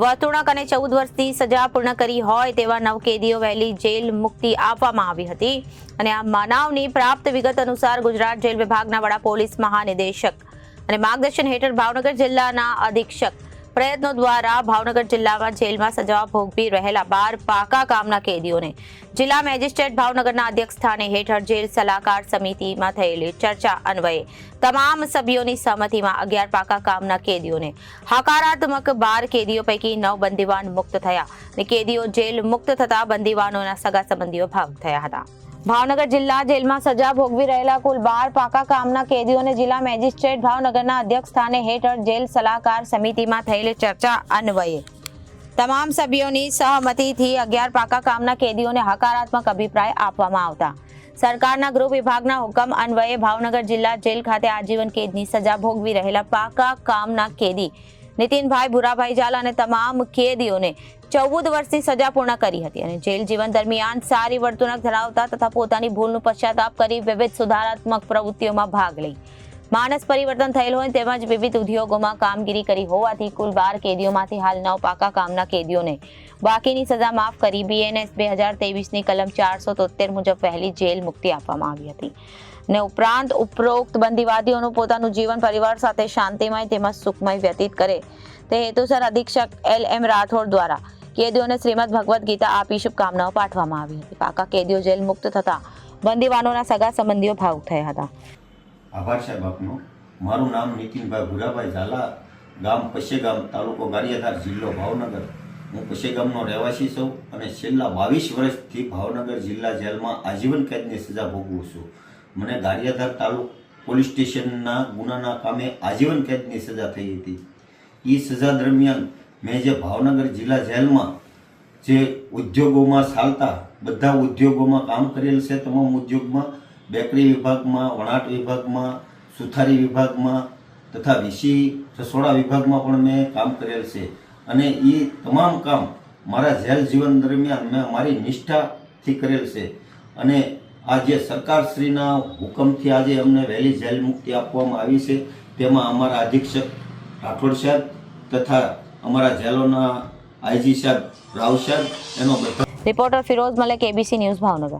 વર્તુણક અને ચૌદ વર્ષની સજા પૂર્ણ કરી હોય તેવા નવ કેદીઓ વહેલી જેલ મુક્તિ આપવામાં આવી હતી. અને આ માનવની પ્રાપ્ત વિગત અનુસાર ગુજરાત જેલ વિભાગના વડા પોલીસ મહાનિદેશક અને માર્ગદર્શન હેઠળ ભાવનગર જિલ્લાના અધિક્ષક પ્રયત્નો દ્વારા ભાવનગર જિલ્લામાં જેલમાં સજા ભોગવી રહેલા બાર પાકા કામના કેદીઓને જિલ્લા મેજિસ્ટ્રેટ ભાવનગરના અધ્યક્ષ સ્થાને હેઠળ જેલ સલાહકાર સમિતિમાં થયેલી ચર્ચા અન્વયે તમામ સભ્યોની સહમતિમાં અગિયાર પાકા કામના કેદીઓને હકારાત્મક બાર કેદીઓ પૈકી નવ બંદીવાન મુક્ત થયા કેદીઓ જેલ મુક્ત થતા બંદીવાનોના સગા સંબંધીઓ ભાગ થયા હતા. ભાવનગર જિલ્લા જેલમાં સજા ભોગવી રહેલા કુલ બાર પાકા કામના કેદીઓને જિલ્લા મેજિસ્ટ્રેટ ભાવનગરના અધ્યક્ષ સ્થાને હેઠળ જેલ સલાહકાર સમિતિમાં થયેલી ચર્ચા અન્વયે. તમામ સભ્યોની સહમતિથી અગિયાર પાકા કામના કેદીઓને હકારાત્મક અભિપ્રાય આપવામાં આવતા. સરકારના ગૃહ વિભાગના હુકમ અન્વયે ભાવનગર જિલ્લા જેલ ખાતે આજીવન કેદની સજા ભોગવી રહેલા પાકા કામના કેદી નીતિનભાઈ, ભુરાભાઈ ઝાલા અને તમામ કેદીઓને ચૌદ વર્ષની સજા પૂર્ણ કરી હતી અને જેલ જીવન દરમિયાન સારી વર્તણૂક ધરાવતા તથા પોતાની ભૂલનું પશ્ચાતાપ કરી વિવિધ સુધારાત્મક પ્રવૃત્તિઓમાં ભાગ લઈ. માનસ પરિવર્તન થયેલ હોય તેમજ વિવિધ ઉદ્યોગોમાં કામગીરી કરી હોવાથી કુલ બાર કેદીઓમાંથી હાલ નવ પાકા કામના કેદીઓને બાકીની સજા માફ કરી. બીએનએસ બે હજાર તેવીસની કલમ ચારસો તોતેર મુજબ પહેલી જેલ મુક્તિ આપવામાં આવી હતી. ને ઉપરાંત ઉપરોક્ત બંદીવાદીઓનું પોતાનું જીવન પરિવાર સાથે શાંતિમય તેમજ સુખમય વ્યતીત કરે. તે હેતુસર અધિક્ષક એલ એમ રાઠોડ દ્વારા કેદીઓને શ્રીમદ ભગવદ્ ગીતા આપી શુભકામનાઓ પાઠવવામાં આવી હતી. પાકા કેદીઓ જેલ મુક્ત થતા બંદીવાનોના સગા સંબંધીઓ ભાવુક થયા હતા. આભાર સાહેબ આપનો. મારું નામ નીતિનભાઈ ભુરાભાઈ ઝાલા, ગામ પશેગામ, તાલુકો ગારિયાધાર જિલ્લો ભાવનગર. હું પશેગામનો રહેવાસી છું અને છેલ્લા બાવીસ વર્ષથી ભાવનગર જિલ્લા જેલમાં આજીવન કેદની સજા ભોગવું છું. મને ગારિયાધાર તાલુક પોલીસ સ્ટેશનના ગુનાના કામે આજીવન કેદની સજા થઈ હતી. એ સજા દરમિયાન મેં જે ભાવનગર જિલ્લા જેલમાં જે ઉદ્યોગોમાં ચાલતા, બધા ઉદ્યોગોમાં કામ કરેલ છે, તમામ ઉદ્યોગમાં બેકરી વિભાગમાં, વણાટ વિભાગમાં, સુથારી વિભાગમાં તથા વીસી રસોડા વિભાગમાં પણ મેં કામ કરેલ છે. અને એ તમામ કામ મારા જેલ જીવન દરમિયાન મેં મારી નિષ્ઠાથી કરેલ છે. અને આ જે સરકારશ્રીના હુકમથી આજે અમને વહેલી જેલ મુક્તિ આપવામાં આવી છે. તેમાં અમારા અધિક્ષક રાઠોડ સાહેબ તથા અમારા જેલોના આઈજી સાહેબ રાવ સાહેબ, એનો reporter Firoz Malek, ABC news Bhavnagar.